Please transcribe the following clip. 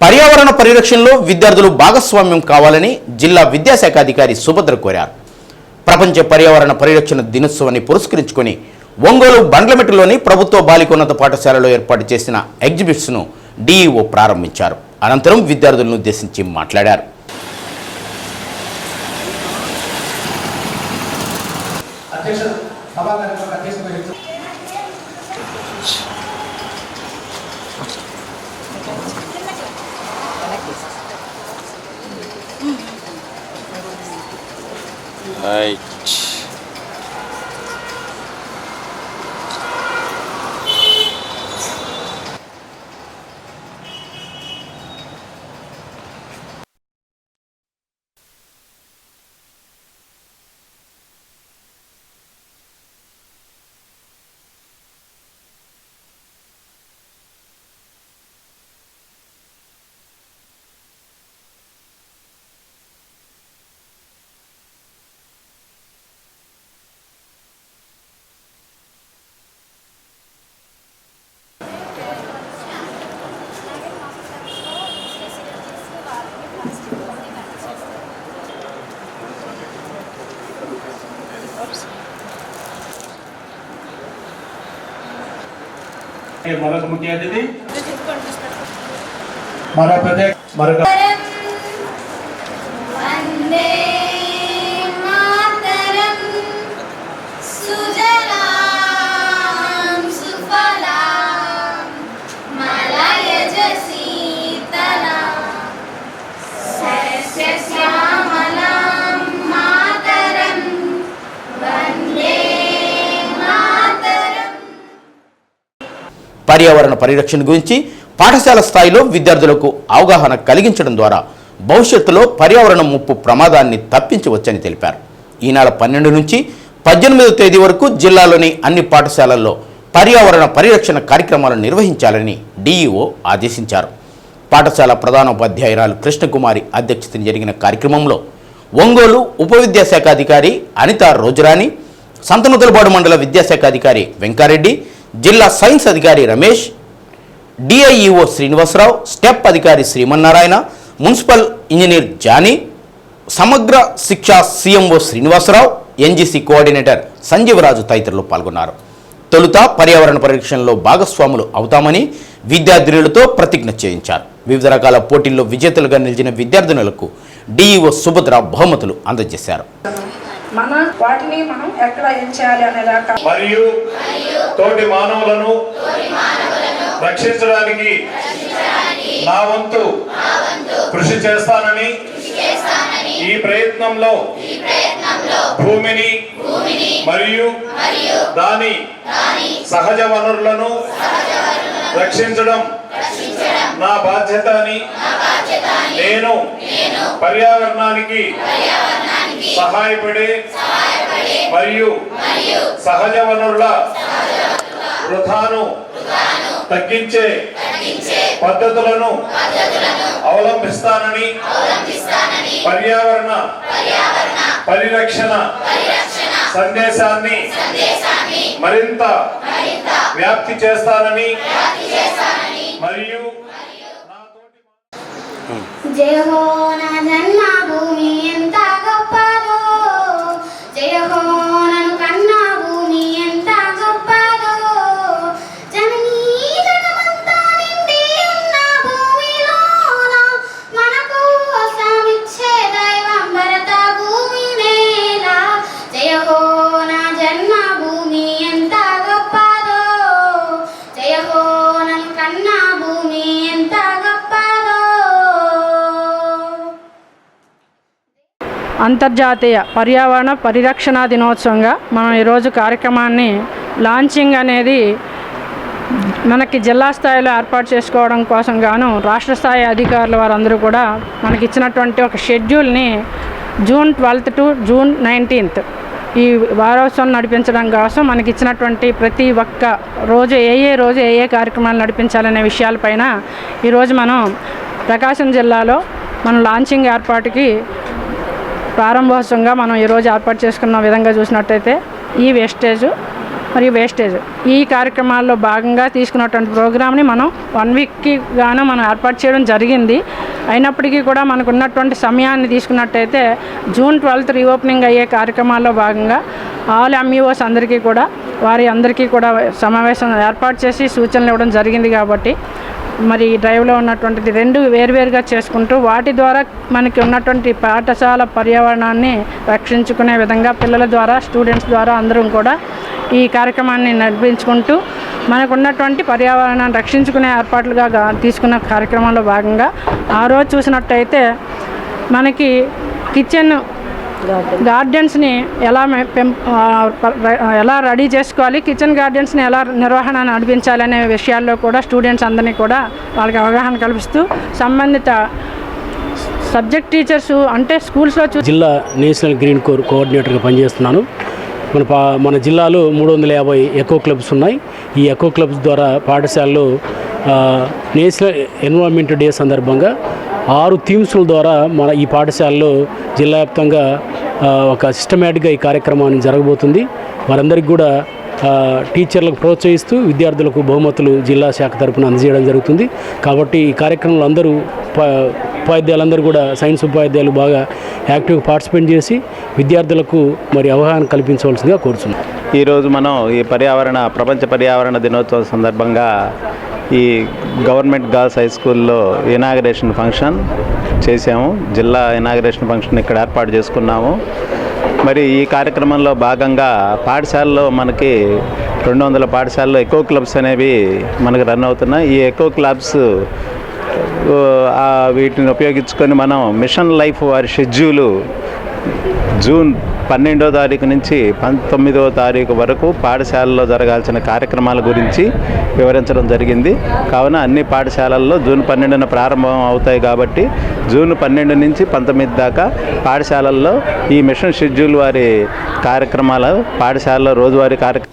పర్యావరణ పరిరక్షణలో విద్యార్థులు భాగస్వామ్యం కావాలని జిల్లా విద్యాశాఖ అధికారి సుభద్ర కోరారు. ప్రపంచ పర్యావరణ పరిరక్షణ దినోత్సవాన్ని పురస్కరించుకొని ఒంగోలు బండ్లమెట్టులోని ప్రభుత్వ బాలికోన్నత పాఠశాలలో ఏర్పాటు చేసిన ఎగ్జిబిట్స్ను డీఈఓ ప్రారంభించారు. అనంతరం విద్యార్థులను ఉద్దేశించి మాట్లాడారు. అధ్యక్ష. はい。మరొక ముఖ్య అతిథి. మరో ప్రత్యేక మరొక పర్యావరణ పరిరక్షణ గురించి పాఠశాల స్థాయిలో విద్యార్థులకు అవగాహన కలిగించడం ద్వారా భవిష్యత్తులో పర్యావరణ ముప్పు ప్రమాదాన్ని తప్పించవచ్చని తెలిపారు. ఈ నెల పన్నెండు నుంచి పద్దెనిమిదవ తేదీ వరకు జిల్లాలోని అన్ని పాఠశాలల్లో పర్యావరణ పరిరక్షణ కార్యక్రమాలు నిర్వహించాలని డీఈఓ ఆదేశించారు. పాఠశాల ప్రధానోపాధ్యాయురాలు కృష్ణకుమారి అధ్యక్షతన జరిగిన కార్యక్రమంలో ఒంగోలు ఉప విద్యాశాఖ అధికారి అనిత రోజురాణి సంతనూతలపాడు మండల విద్యాశాఖ అధికారి వెంకారెడ్డి జిల్లా సైన్స్ అధికారి రమేష్ డిఐఈఓ శ్రీనివాసరావు స్టెప్ అధికారి Sreemannarayana municipal engineer Jani Samagra Shiksha CMO Srinivasarao NGC coordinator Sanjeevaraju తదితరులు పాల్గొన్నారు. తొలుత పర్యావరణ పరిరక్షణలో భాగస్వాములు అవుతామని విద్యార్థినులతో ప్రతిజ్ఞ చేయించారు. వివిధ రకాల పోటీల్లో విజేతలుగా నిలిచిన విద్యార్థినులకు డిఈఓ సుభద్ర బహుమతులు అందజేశారు. మన వాటిని మనం ఎక్కడ ఏం చేయాలి మరియు తోటి మానవులను రక్షించడానికి నా వంతు కృషి చేస్తానని ఈ ప్రయత్నంలో భూమిని మరియు దాని సహజ వనరులను రక్షించడం నా బాధ్యత అని నేను పర్యావరణానికి సహాయపడే మరియు సహజ వనరుల వృధాను తగ్గించే పద్ధతులను అవలంబిస్తానని పర్యావరణ పరిరక్షణ సందేశాన్ని మరింత వ్యాప్తి చేస్తానని మరియు నా తోటి జయ హో నా జన్మభూమి అంతర్జాతీయ పర్యావరణ పరిరక్షణ దినోత్సవంగా మనం ఈరోజు కార్యక్రమాన్ని లాంచింగ్ అనేది మనకి జిల్లా స్థాయిలో ఏర్పాటు చేసుకోవడం కోసం గాను రాష్ట్ర స్థాయి అధికారుల వారందరూ కూడా మనకి ఇచ్చినటువంటి ఒక షెడ్యూల్ని June twelfth to June nineteenth ఈ వారోత్సవం నడిపించడం కోసం మనకి ఇచ్చినటువంటి ప్రతి ఒక్క రోజు ఏ ఏ రోజు ఏ ఏ కార్యక్రమాలు నడిపించాలనే విషయాలపైన ఈరోజు మనం ప్రకాశం జిల్లాలో మనం లాంచింగ్ ఏర్పాటుకి ప్రారంభోత్సవంగా మనం ఈరోజు ఏర్పాటు చేసుకున్న విధంగా చూసినట్టయితే ఈ వేస్టేజ్ మరియు వేస్టేజ్ ఈ కార్యక్రమాల్లో భాగంగా తీసుకున్నటువంటి ప్రోగ్రామ్ని మనం వన్ వీక్కి గాను మనం ఏర్పాటు చేయడం జరిగింది. అయినప్పటికీ కూడా మనకు ఉన్నటువంటి సమయాన్ని తీసుకున్నట్టయితే జూన్ ట్వెల్త్ రీఓపెనింగ్ అయ్యే కార్యక్రమాల్లో భాగంగా ఆల్ ఎంఈఓస్ అందరికీ కూడా వారి అందరికీ కూడా సమావేశం ఏర్పాటు చేసి సూచనలు ఇవ్వడం జరిగింది కాబట్టి మరి డ్రైవ్లో ఉన్నటువంటిది రెండు వేరువేరుగా చేసుకుంటూ వాటి ద్వారా మనకి ఉన్నటువంటి పాఠశాల పర్యావరణాన్ని రక్షించుకునే విధంగా పిల్లల ద్వారా స్టూడెంట్స్ ద్వారా అందరం కూడా ఈ కార్యక్రమాన్ని నడిపించుకుంటూ మనకున్నటువంటి పర్యావరణాన్ని రక్షించుకునే ఏర్పాట్లుగా తీసుకున్న కార్యక్రమంలో భాగంగా ఆ రోజు చూసినట్టయితే మనకి కిచెన్ గార్డెన్స్ని ఎలా ఎలా రెడీ చేసుకోవాలి? కిచెన్ గార్డెన్స్ని ఎలా నిర్వహణ నడిపించాలి అనే విషయాల్లో కూడా స్టూడెంట్స్ అందరినీ కూడా వాళ్ళకి అవగాహన కల్పిస్తూ సంబంధిత సబ్జెక్ట్ టీచర్స్ అంటే స్కూల్స్లో జిల్లా నేషనల్ గ్రీన్ కోర్ కోఆర్డినేటర్గా పనిచేస్తున్నాను. మన పా మన జిల్లాలో మూడు వందల యాభై ఎకో క్లబ్స్ ఉన్నాయి. ఈ ఎకో క్లబ్స్ ద్వారా పాఠశాలలో నేషనల్ ఎన్విరాన్మెంట్ డే సందర్భంగా ఆరు థీమ్స్ల ద్వారా మన ఈ పాఠశాలలో జిల్లా వ్యాప్తంగా ఒక సిస్టమేటిక్గా ఈ కార్యక్రమాన్ని జరగబోతుంది. వారందరికీ కూడా టీచర్లకు ప్రోత్సహిస్తూ విద్యార్థులకు బహుమతులు జిల్లా శాఖ తరపున అందజేయడం జరుగుతుంది. కాబట్టి ఈ కార్యక్రమంలో అందరూ ఉపాధ్యాయులందరూ కూడా సైన్స్ ఉపాధ్యాయులు బాగా యాక్టివ్గా పార్టిసిపేట్ చేసి విద్యార్థులకు మరి అవగాహన కల్పించవలసిందిగా కోరుతున్నాం ఈరోజు మనం ఈ పర్యావరణ ప్రపంచ పర్యావరణ దినోత్సవం సందర్భంగా ఈ గవర్నమెంట్ గర్ల్స్ హై స్కూల్లో ఇనాగరేషన్ ఫంక్షన్ చేసాము జిల్లా ఇనాగరేషన్ ఫంక్షన్ ఇక్కడ ఏర్పాటు చేసుకున్నాము. మరి ఈ కార్యక్రమంలో భాగంగా పాఠశాలలో మనకి రెండు వందల పాఠశాలలో ఎకో క్లబ్స్ అనేవి మనకు రన్ అవుతున్నాయి. ఈ ఎకో క్లబ్స్ వీటిని ఉపయోగించుకొని మనం మిషన్ లైఫ్ వారి షెడ్యూలు జూన్ పన్నెండో తారీఖు నుంచి పంతొమ్మిదో తారీఖు వరకు పాఠశాలలో జరగాల్సిన కార్యక్రమాల గురించి వివరించడం జరిగింది. కావున అన్ని పాఠశాలల్లో జూన్ పన్నెండున ప్రారంభం అవుతాయి కాబట్టి జూన్ పన్నెండు నుంచి పంతొమ్మిది దాకా పాఠశాలల్లో ఈ మిషన్ షెడ్యూల్ వారి కార్యక్రమాలు పాఠశాలలో రోజువారీ కార్యక్రమం